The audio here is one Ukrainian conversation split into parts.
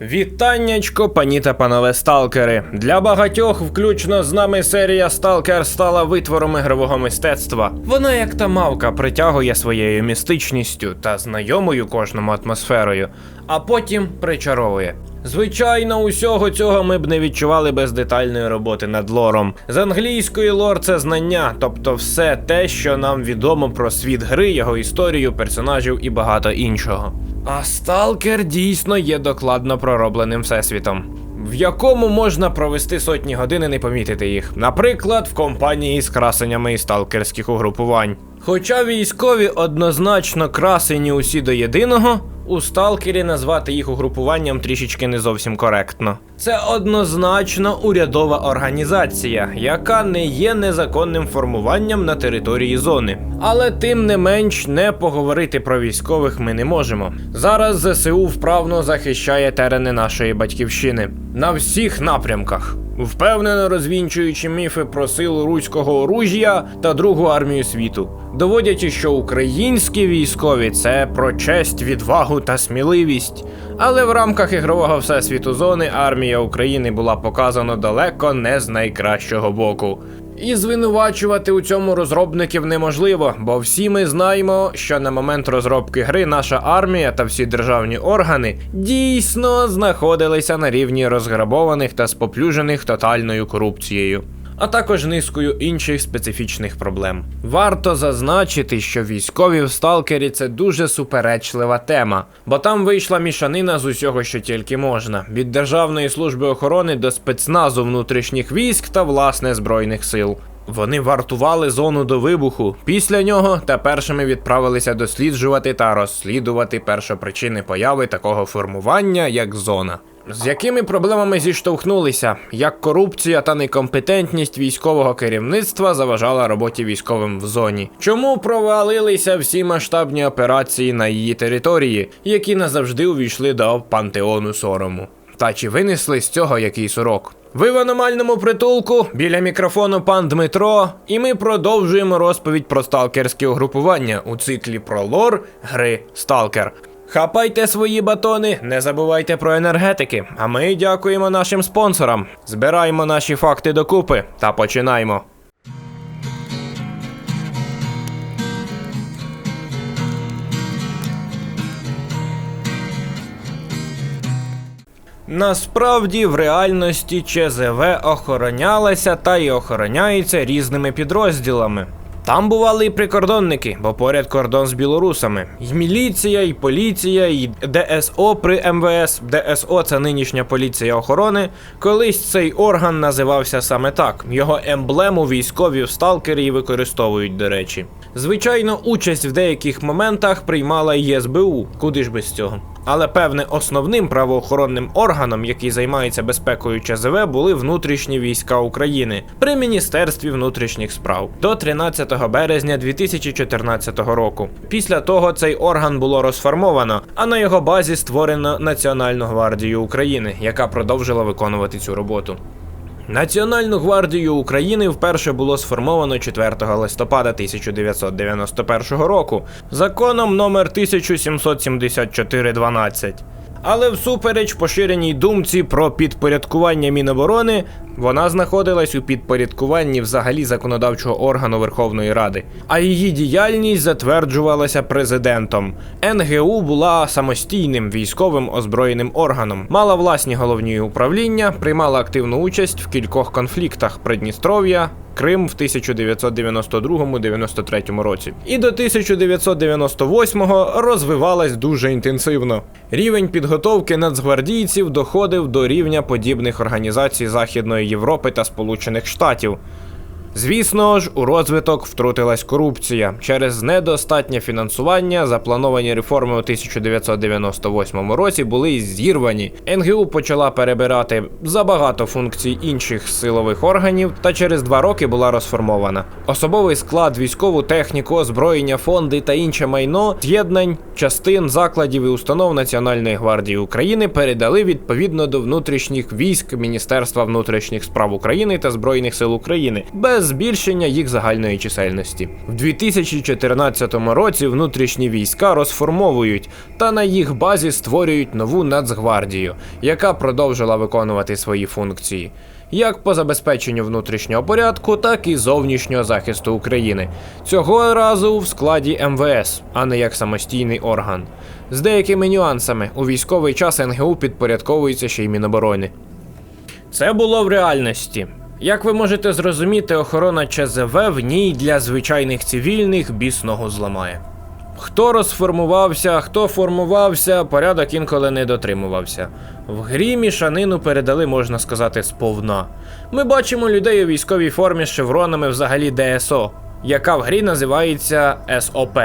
Вітаннячко, пані та панове сталкери. Для багатьох, включно з нами, серія Сталкер стала витвором ігрового мистецтва. Вона, як та мавка, притягує своєю містичністю та знайомою кожному атмосферою, а потім причаровує. Звичайно, усього цього ми б не відчували без детальної роботи над лором. З англійської лор це знання, тобто все те, що нам відомо про світ гри, його історію, персонажів і багато іншого. А сталкер дійсно є докладно проробленим всесвітом. В якому можна провести сотні годин і не помітити їх, наприклад, в компанії з красеннями і сталкерських угрупувань. Хоча військові однозначно красені усі до єдиного, у сталкері назвати їх угрупуванням трішечки не зовсім коректно. Це однозначно урядова організація, яка не є незаконним формуванням на території зони. Але тим не менш не поговорити про військових ми не можемо. Зараз ЗСУ вправно захищає терени нашої батьківщини на всіх напрямках. Впевнено розвінчуючи міфи про силу руського оружія та Другу армію світу, доводячи, що українські військові це про честь, відвагу та сміливість. Але в рамках ігрового всесвіту зони армія України була показана далеко не з найкращого боку. І звинувачувати у цьому розробників неможливо, бо всі ми знаємо, що на момент розробки гри наша армія та всі державні органи дійсно знаходилися на рівні розграбованих та споплюжених тотальною корупцією. А також низкою інших специфічних проблем. Варто зазначити, що військові в сталкері це дуже суперечлива тема, бо там вийшла мішанина з усього, що тільки можна: від Державної служби охорони до спецназу внутрішніх військ та власне збройних сил. Вони вартували зону до вибуху. Після нього та першими відправилися досліджувати та розслідувати першопричини появи такого формування, як зона. З якими проблемами зіштовхнулися, як корупція та некомпетентність військового керівництва заважала роботі військовим в зоні? Чому провалилися всі масштабні операції на її території, які назавжди увійшли до пантеону сорому? Та чи винесли з цього якийсь урок? Ви в аномальному притулку біля мікрофону пан Дмитро, і ми продовжуємо розповідь про сталкерське угрупування у циклі про лор гри Сталкер. Хапайте свої батони, не забувайте про енергетики. А ми дякуємо нашим спонсорам. Збираємо наші факти докупи та починаємо. Насправді, в реальності ЧЗВ охоронялася та й охороняється різними підрозділами. Там бували і прикордонники, бо поряд кордон з білорусами. І міліція, і поліція, і ДСО при МВС. ДСО це нинішня поліція охорони. Колись цей орган називався саме так. Його емблему військові в сталкері використовують, до речі. Звичайно, участь в деяких моментах приймала і СБУ. Куди ж без цього? Але певне основним правоохоронним органом, який займається безпекою ЧЗВ, були внутрішні війська України при Міністерстві внутрішніх справ до 13 березня 2014 року. Після того цей орган було розформовано, а на його базі створено Національну гвардію України, яка продовжила виконувати цю роботу. Національну гвардію України вперше було сформовано 4 листопада 1991 року законом номер 1774-12. Але всупереч поширеній думці про підпорядкування Міноборони, вона знаходилась у підпорядкуванні взагалі законодавчого органу Верховної Ради, а її діяльність затверджувалася президентом. НГУ була самостійним військовим озброєним органом, мала власні головні управління, приймала активну участь в кількох конфліктах Придністров'я. Крим в 1992-93 році. І до 1998-го розвивалась дуже інтенсивно. Рівень підготовки нацгвардійців доходив до рівня подібних організацій Західної Європи та Сполучених Штатів. Звісно ж, у розвиток втрутилась корупція. Через недостатнє фінансування заплановані реформи у 1998 році були зірвані. НГУ почала перебирати забагато функцій інших силових органів та через два роки була розформована. Особовий склад, військову техніку, озброєння, фонди та інше майно з'єднань, частин, закладів і установ Національної гвардії України передали відповідно до внутрішніх військ Міністерства внутрішніх справ України та Збройних сил України без збільшення їх загальної чисельності. В 2014 році внутрішні війська розформовують та на їх базі створюють нову Нацгвардію, яка продовжила виконувати свої функції. Як по забезпеченню внутрішнього порядку, так і зовнішнього захисту України. Цього разу в складі МВС, а не як самостійний орган. З деякими нюансами у військовий час НГУ підпорядковується ще й Міноборони. Це було в реальності. Як ви можете зрозуміти, охорона ЧЗВ в ній для звичайних цивільних бісного зламає. Хто розформувався, хто формувався, порядок інколи не дотримувався. В грі мішанину передали, можна сказати, сповна. Ми бачимо людей у військовій формі з шевронами взагалі ДСО, яка в грі називається СОП,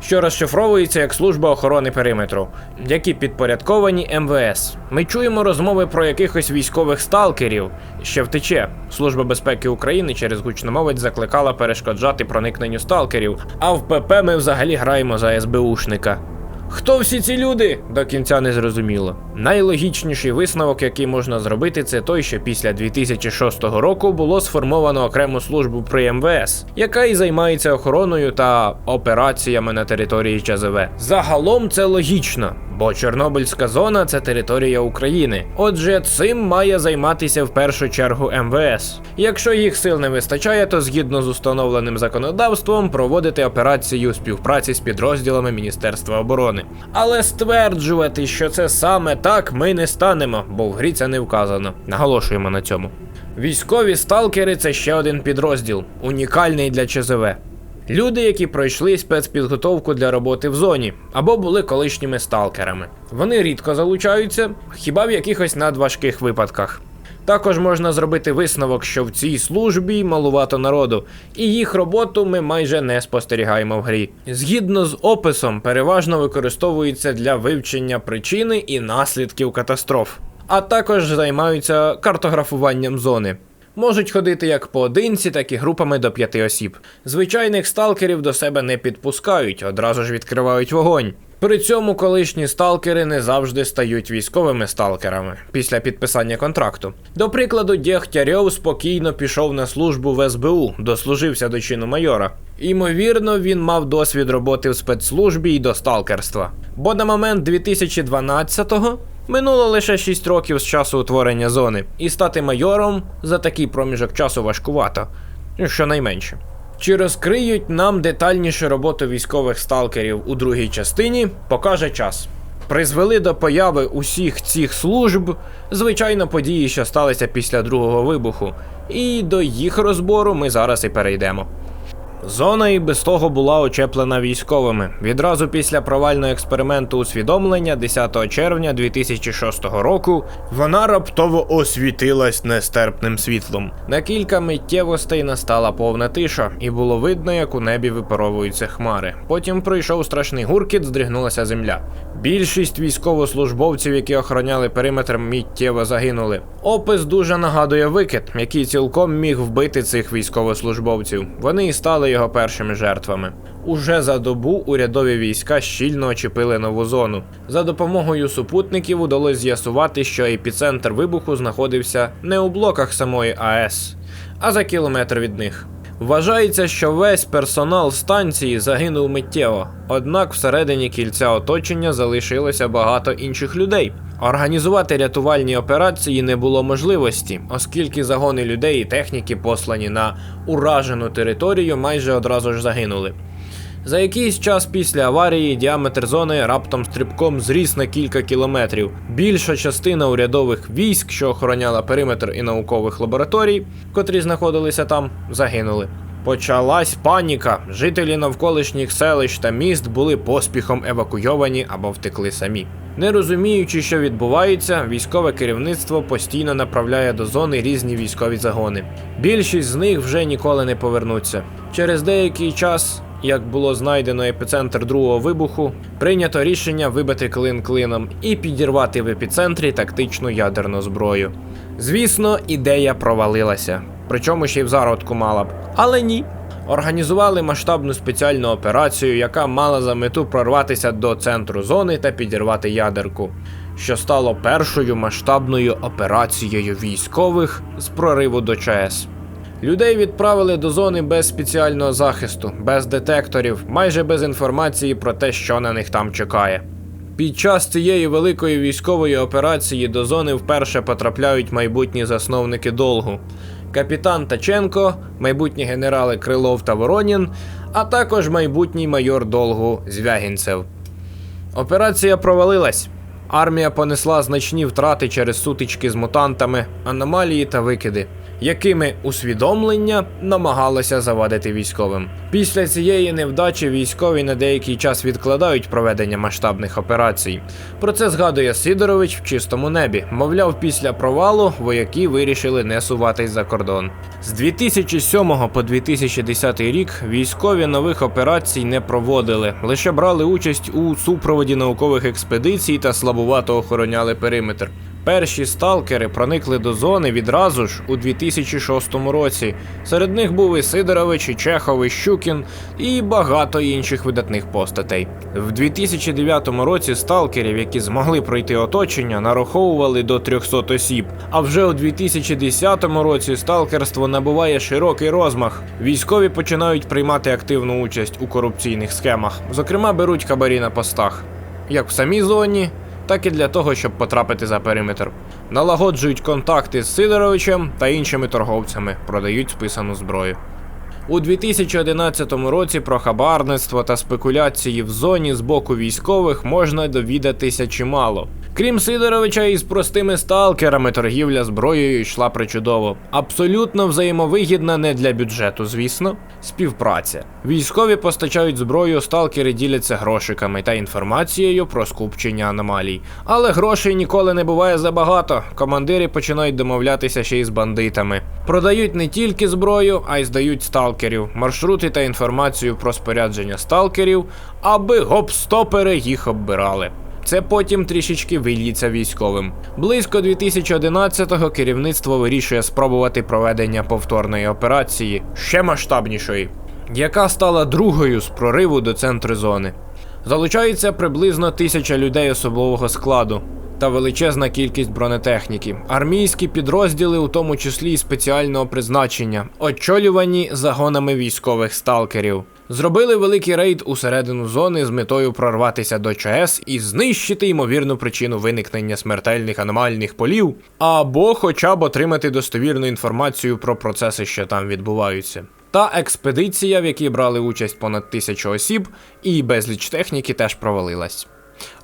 що розшифровується як служба охорони периметру, які підпорядковані МВС. Ми чуємо розмови про якихось військових сталкерів. що втече. Служба безпеки України через гучномовець закликала перешкоджати проникненню сталкерів. А в ПП ми взагалі граємо за СБУшника. Хто всі ці люди? До кінця не зрозуміло. Найлогічніший висновок, який можна зробити, це той, що після 2006 року було сформовано окрему службу при МВС, яка і займається охороною та операціями на території ЧЗВ. Загалом це логічно, бо Чорнобильська зона це територія України. Отже, цим має займатися в першу чергу МВС. Якщо їх сил не вистачає, то згідно з установленим законодавством проводити операції у співпраці з підрозділами Міністерства оборони. Але стверджувати, що це саме так, ми не станемо, бо в грі це не вказано. Наголошуємо на цьому. Військові сталкери це ще один підрозділ, унікальний для ЧЗВ. Люди, які пройшли спецпідготовку для роботи в зоні або були колишніми сталкерами. Вони рідко залучаються, хіба в якихось надважких випадках. Також можна зробити висновок, що в цій службі малувато народу, і їх роботу ми майже не спостерігаємо в грі. Згідно з описом, переважно використовується для вивчення причини і наслідків катастроф, а також займаються картографуванням зони. Можуть ходити як поодинці, так і групами до п'яти осіб. Звичайних сталкерів до себе не підпускають, одразу ж відкривають вогонь. При цьому колишні сталкери не завжди стають військовими сталкерами після підписання контракту. До прикладу, Дєхтярьов спокійно пішов на службу в СБУ, дослужився до чину майора. Ймовірно, він мав досвід роботи в спецслужбі і до сталкерства. Бо на момент 2012-го минуло лише 6 років з часу утворення зони, і стати майором за такий проміжок часу важкувато, щонайменше. Чи розкриють нам детальніше роботу військових сталкерів у другій частині, покаже час. Призвели до появи усіх цих служб, звичайно, події, що сталися після другого вибуху, і до їх розбору ми зараз і перейдемо. Зона і без того була очеплена військовими. Відразу після провального експерименту усвідомлення 10 червня 2006 року вона раптово освітилась нестерпним світлом. На кілька миттєвостей настала повна тиша, і було видно, як у небі випаровуються хмари. Потім пройшов страшний гуркіт, здригнулася земля. Більшість військовослужбовців, які охороняли периметр, миттєво загинули. Опис дуже нагадує викид, який цілком міг вбити цих військовослужбовців. Вони і стали його першими жертвами. Уже за добу урядові війська щільно очепили нову зону. За допомогою супутників удалось з'ясувати, що епіцентр вибуху знаходився не у блоках самої АЕС, а за кілометр від них. Вважається, що весь персонал станції загинув миттєво, однак всередині кільця оточення залишилося багато інших людей. Організувати рятувальні операції не було можливості, оскільки загони людей і техніки, послані на уражену територію, майже одразу ж загинули. За якийсь час після аварії діаметр зони раптом стрибком зріс на кілька кілометрів. Більша частина урядових військ, що охороняла периметр і наукових лабораторій, котрі знаходилися там, загинули. Почалась паніка. Жителі навколишніх селищ та міст були поспіхом евакуйовані або втекли самі. Не розуміючи, що відбувається, військове керівництво постійно направляє до зони різні військові загони. Більшість з них вже ніколи не повернуться. Через деякий час, як було знайдено епіцентр другого вибуху, прийнято рішення вибити клин клином і підірвати в епіцентрі тактичну ядерну зброю. Звісно, ідея провалилася, причому ще й в зародку мала б. Але ні. Організували масштабну спеціальну операцію, яка мала за мету прорватися до центру зони та підірвати ядерку, що стало першою масштабною операцією військових з прориву до ЧАЕС. Людей відправили до зони без спеціального захисту, без детекторів, майже без інформації про те, що на них там чекає. Під час цієї великої військової операції до зони вперше потрапляють майбутні засновники долгу. Капітан Таченко, майбутні генерали Крилов та Воронін, а також майбутній майор долгу Звягінцев. Операція провалилась. Армія понесла значні втрати через сутички з мутантами, аномалії та викиди, якими усвідомлення намагалося завадити військовим. Після цієї невдачі військові на деякий час відкладають проведення масштабних операцій. Про це згадує Сидорович в чистому небі. Мовляв, після провалу вояки вирішили не суватись за кордон. З 2007 по 2010 рік військові нових операцій не проводили, лише брали участь у супроводі наукових експедицій та слабувато охороняли периметр. Перші сталкери проникли до зони відразу ж у 2006 році. Серед них був і Сидорович, і Чехов, і Щукін, і багато інших видатних постатей. В 2009 році сталкерів, які змогли пройти оточення, нараховували до 300 осіб. А вже у 2010 році сталкерство набуває широкий розмах. Військові починають приймати активну участь у корупційних схемах. Зокрема, беруть хабарі на постах, як в самій зоні, так і для того, щоб потрапити за периметр. Налагоджують контакти з Сидоровичем та іншими торговцями, продають списану зброю. У 2011 році про хабарництво та спекуляції в зоні з боку військових можна довідатися чимало. Крім Сидоровича, із простими сталкерами торгівля зброєю йшла причудово. Абсолютно взаємовигідна не для бюджету, звісно. Співпраця. Військові постачають зброю, сталкери діляться грошиками та інформацією про скупчення аномалій. Але грошей ніколи не буває забагато. Командири починають домовлятися ще й з бандитами. Продають не тільки зброю, а й здають сталкерів, маршрути та інформацію про спорядження сталкерів, аби гоп-стопери їх оббирали. Це потім трішечки вильється військовим. Близько 2011-го керівництво вирішує спробувати проведення повторної операції, ще масштабнішої, яка стала другою з прориву до центру зони. Залучається приблизно тисяча людей особового складу та величезна кількість бронетехніки, армійські підрозділи, у тому числі й спеціального призначення, очолювані загонами військових сталкерів. Зробили великий рейд усередину зони з метою прорватися до ЧАЕС і знищити ймовірну причину виникнення смертельних аномальних полів, або хоча б отримати достовірну інформацію про процеси, що там відбуваються. Та експедиція, в якій брали участь понад тисячу осіб, і безліч техніки теж провалилась.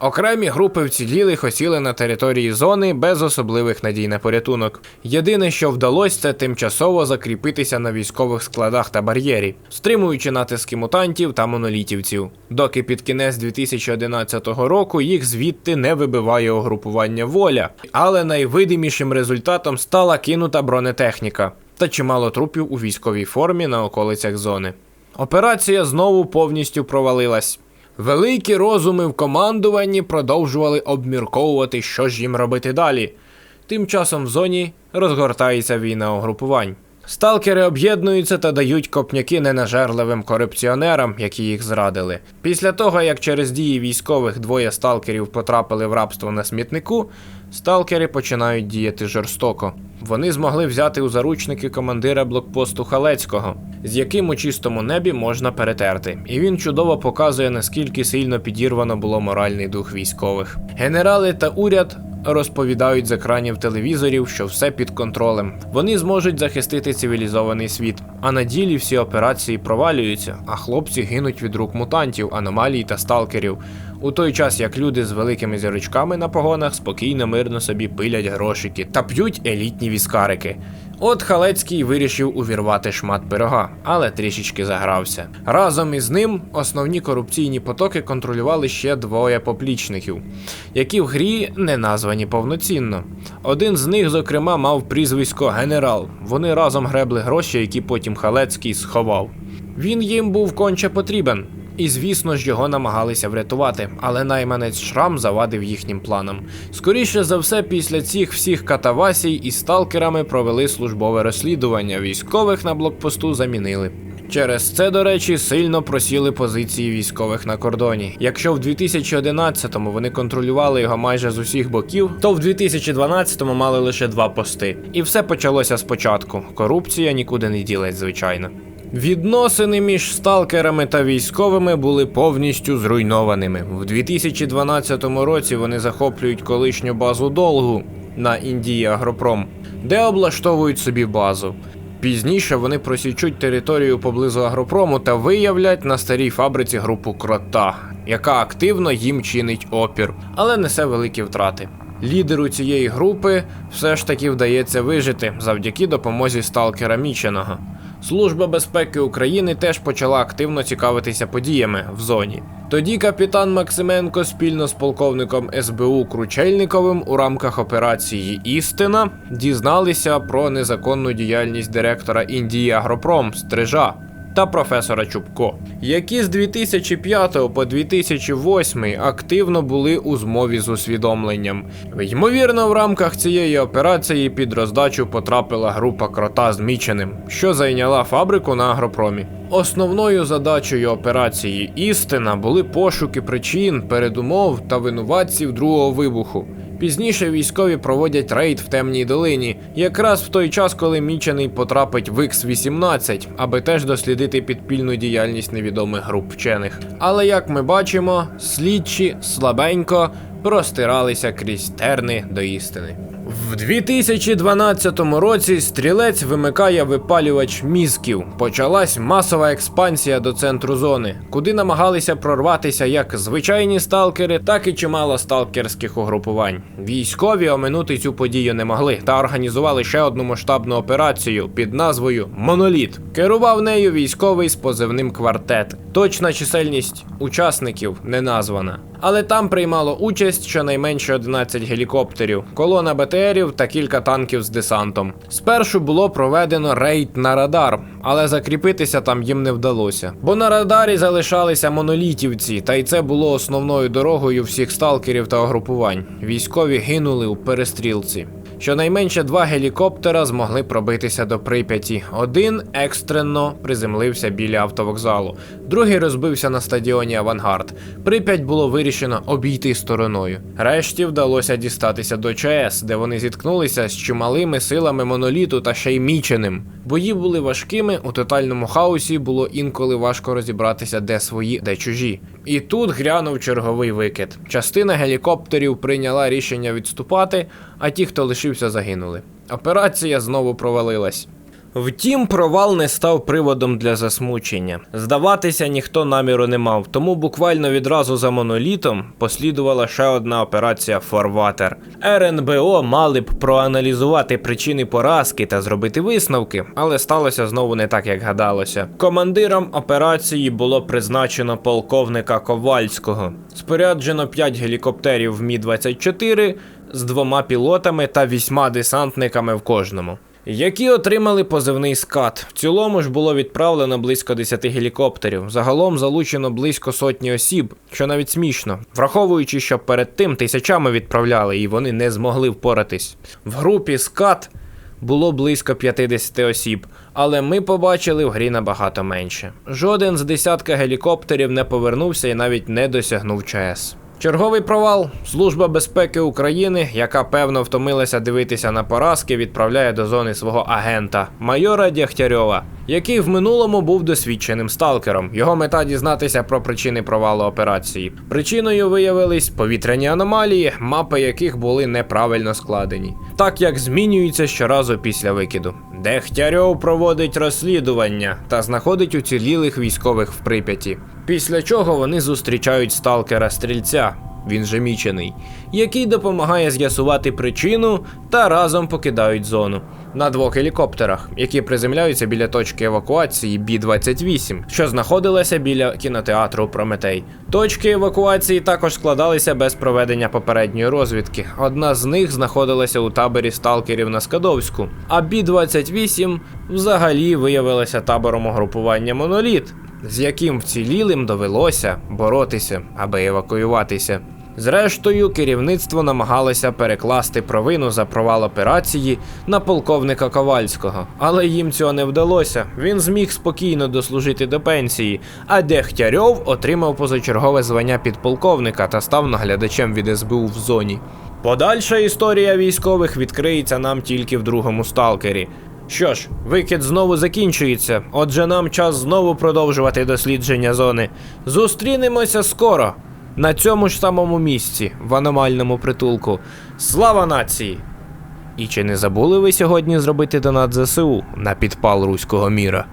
Окремі групи вцілілих осіли на території зони без особливих надій на порятунок. Єдине, що вдалося, це тимчасово закріпитися на військових складах та бар'єрі, стримуючи натиски мутантів та монолітівців. Доки під кінець 2011 року їх звідти не вибиває угрупування воля, але найвидимішим результатом стала кинута бронетехніка та чимало трупів у військовій формі на околицях зони. Операція знову повністю провалилась. Великі розуми в командуванні продовжували обмірковувати, що ж їм робити далі. Тим часом в зоні розгортається війна угрупувань. Сталкери об'єднуються та дають копняки ненажерливим корупціонерам, які їх зрадили. Після того, як через дії військових двоє сталкерів потрапили в рабство на смітнику, сталкери починають діяти жорстоко. Вони змогли взяти у заручники командира блокпосту Халецького, з яким у чистому небі можна перетерти. І він чудово показує, наскільки сильно підірвано було моральний дух військових. Генерали та уряд розповідають з екранів телевізорів, що все під контролем. Вони зможуть захистити цивілізований світ. А на ділі всі операції провалюються, а хлопці гинуть від рук мутантів, аномалій та сталкерів. У той час як люди з великими зірочками на погонах спокійно мирно собі пилять грошики та п'ють елітні віскарики. От Халецький вирішив увірвати шмат пирога, але трішечки загрався. Разом із ним основні корупційні потоки контролювали ще двоє поплічників, які в грі не названі повноцінно. Один з них, зокрема, мав прізвисько генерал. Вони разом гребли гроші, які потім Халецький сховав. Він їм був конче потрібен. І звісно ж його намагалися врятувати, але найманець Шрам завадив їхнім планам. Скоріше за все, після цих всіх катавасій із сталкерами провели службове розслідування. Військових на блокпосту замінили. Через це, до речі, сильно просіли позиції військових на кордоні. Якщо в 2011-му вони контролювали його майже з усіх боків, то в 2012-му мали лише два пости. І все почалося спочатку. Корупція нікуди не ділась, звичайно. Відносини між сталкерами та військовими були повністю зруйнованими. В 2012 році вони захоплюють колишню базу долгу на Індії Агропром, де облаштовують собі базу. Пізніше вони просічуть територію поблизу агропрому та виявлять на старій фабриці групу крота, яка активно їм чинить опір, але несе великі втрати. Лідеру цієї групи все ж таки вдається вижити завдяки допомозі сталкера Міченого. Служба безпеки України теж почала активно цікавитися подіями в зоні. Тоді капітан Максименко спільно з полковником СБУ Кручельниковим у рамках операції Істина дізналися про незаконну діяльність директора Індії Агропром Стрижа та професора Чубко, які з 2005 по 2008 активно були у змові з усвідомленням. Ймовірно, в рамках цієї операції під роздачу потрапила група крота з Міченим, що зайняла фабрику на агропромі. Основною задачею операції Істина були пошуки причин, передумов та винуватців другого вибуху. Пізніше військові проводять рейд в темній долині, якраз в той час, коли Мічений потрапить в X-18, аби теж дослідити підпільну діяльність невідомих груп вчених. Але як ми бачимо, слідчі слабенько простиралися крізь терни до істини. В 2012 році стрілець вимикає випалювач мізків. Почалась масова експансія до центру зони, куди намагалися прорватися як звичайні сталкери, так і чимало сталкерських угрупувань. Військові оминути цю подію не могли та організували ще одну масштабну операцію під назвою Моноліт. Керував нею військовий з позивним квартет. Точна чисельність учасників не названа. Але там приймало участь щонайменше 11 гелікоптерів, колона БТРів та кілька танків з десантом. Спершу було проведено рейд на радар, але закріпитися там їм не вдалося. Бо на радарі залишалися монолітівці, та й це було основною дорогою всіх сталкерів та угрупувань. Військові гинули у перестрілці. Щонайменше два гелікоптера змогли пробитися до Прип'яті. Один екстрено приземлився біля автовокзалу, другий розбився на стадіоні Авангард. Прип'ять було вирішено обійти стороною. Решті вдалося дістатися до ЧАЕС, де вони зіткнулися з чималими силами моноліту та ще й міченим. Бої були важкими, у тотальному хаосі було інколи важко розібратися, де свої, де чужі. І тут грянув черговий викид. Частина гелікоптерів прийняла рішення відступати, а ті, хто лишився, загинули. Операція знову провалилась. Втім, провал не став приводом для засмучення. Здаватися ніхто наміру не мав, тому буквально відразу за монолітом послідувала ще одна операція Форватер. РНБО мали б проаналізувати причини поразки та зробити висновки, але сталося знову не так, як гадалося. Командиром операції було призначено полковника Ковальського. Споряджено 5 гелікоптерів Мі-24 з двома пілотами та вісьма десантниками в кожному які отримали позивний скат. В цілому ж було відправлено близько 10 гелікоптерів. Загалом залучено близько сотні осіб, що навіть смішно, враховуючи, що перед тим тисячами відправляли і вони не змогли впоратись. В групі скат було близько 50 осіб, але ми побачили в грі набагато менше. Жоден з десятка гелікоптерів не повернувся і навіть не досягнув ЧАЕС. Черговий провал. Служба безпеки України, яка певно втомилася дивитися на поразки, відправляє до зони свого агента майора Дягтярьова, який в минулому був досвідченим сталкером. Його мета дізнатися про причини провалу операції. Причиною виявились повітряні аномалії, мапи яких були неправильно складені, так як змінюються щоразу після викиду. Дегтярьов проводить розслідування та знаходить уцілілих військових в Прип'яті. Після чого вони зустрічають сталкера стрільця, він же мічений, який допомагає з'ясувати причину та разом покидають зону на двох гелікоптерах, які приземляються біля точки евакуації Бі-28, що знаходилася біля кінотеатру Прометей. Точки евакуації також складалися без проведення попередньої розвідки. Одна з них знаходилася у таборі сталкерів на Скадовську, а Бі-28 взагалі виявилася табором угрупування Моноліт, з яким вцілілим довелося боротися, аби евакуюватися. Зрештою, керівництво намагалося перекласти провину за провал операції на полковника Ковальського, але їм цього не вдалося. Він зміг спокійно дослужити до пенсії, а Дегтярьов отримав позачергове звання підполковника та став наглядачем від СБУ в зоні. Подальша історія військових відкриється нам тільки в другому сталкері. Що ж, викид знову закінчується, отже, нам час знову продовжувати дослідження зони. Зустрінемося скоро на цьому ж самому місці, в аномальному притулку. Слава нації! І чи не забули ви сьогодні зробити донат ЗСУ на підпал руського міра?